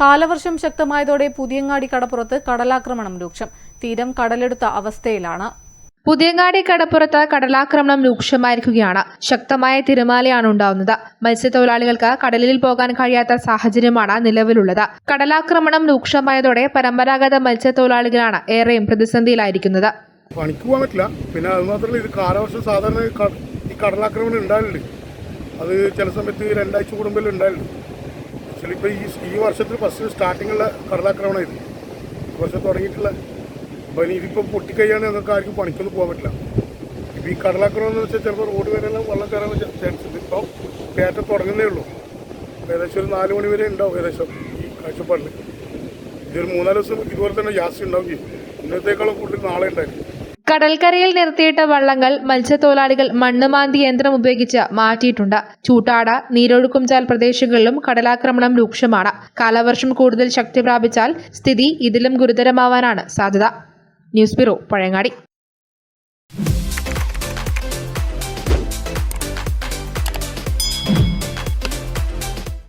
കാലവർഷം ശക്തമായതോടെ പുതിയങ്ങാടി കടപ്പുറത്ത് കടലാക്രമണം രൂക്ഷം. തീരം കടലെടുത്ത അവസ്ഥയിലാണ്. പുതിയങ്ങാടി കടപ്പുറത്ത് കടലാക്രമണം രൂക്ഷമായിരിക്കുകയാണ്. ശക്തമായ തിരമാലയാണ് ഉണ്ടാവുന്നത്. മത്സ്യത്തൊഴിലാളികൾക്ക് കടലിൽ പോകാൻ കഴിയാത്ത സാഹചര്യമാണ് നിലവിലുള്ളത്. കടലാക്രമണം രൂക്ഷമായതോടെ പരമ്പരാഗത മത്സ്യത്തൊഴിലാളികളാണ് ഏറെയും പ്രതിസന്ധിയിലായിരിക്കുന്നത്. പണിക്ക് പോകാൻ പറ്റില്ല. പിന്നെ അത് മാത്രമല്ല ഇത് കാലവർഷം സാധാരണ ഈ കടലാക്രമണം ഉണ്ടായിട്ടുണ്ട് അത് ചില സമയത്ത് രണ്ടാഴ്ച കൂടുമ്പോൾ ഉണ്ടായിട്ടുണ്ട് ആക്ച്വലി ഇപ്പോൾ ഈ ഈ വർഷത്തിൽ ഫസ്റ്റ് സ്റ്റാർട്ടിങ്ങുള്ള കടലാക്രമണം ഇത്. ഈ വർഷം തുടങ്ങിയിട്ടുള്ള പനി ഇതിപ്പോൾ പൊട്ടിക്കഴിയാണ് ഞങ്ങൾക്ക് ആർക്കും പണിക്കൊന്നും പോകാൻ പറ്റില്ല. ഇപ്പോൾ ഈ കടലാക്രമണം എന്ന് വെച്ചാൽ ചിലപ്പോൾ റോഡ് വരെയെല്ലാം വെള്ളം കയറാൻ ചാൻസ് ഉണ്ട്. ഇപ്പോൾ കയറ്റം തുടങ്ങുന്നേ ഉള്ളൂ. ഏകദേശം ഒരു നാല് മണി വരെ ഉണ്ടാവും ഏകദേശം ഈ കാഴ്ചപ്പാടിൽ ഇതൊരു മൂന്നാൽ ദിവസം ഇതുപോലെ തന്നെ ജാസ്തി ഉണ്ടാവും ഇന്നത്തേക്കാളും കൂടുതൽ നാളെ ഉണ്ടായിരിക്കും. കടൽക്കരയിൽ നിർത്തിയിട്ട വള്ളങ്ങൾ മത്സ്യത്തൊഴിലാളികൾ മണ്ണുമാന്തി യന്ത്രം ഉപയോഗിച്ച് മാറ്റിയിട്ടുണ്ട്. ചൂട്ടാട് നീരൊഴുക്കുംചാൽ പ്രദേശങ്ങളിലും കടലാക്രമണം രൂക്ഷമാണ്. കാലവർഷം കൂടുതൽ ശക്തി പ്രാപിച്ചാൽ സ്ഥിതി ഇതിലും ഗുരുതരമാവാനാണ് സാധ്യത. News bureau Pazhayangadi.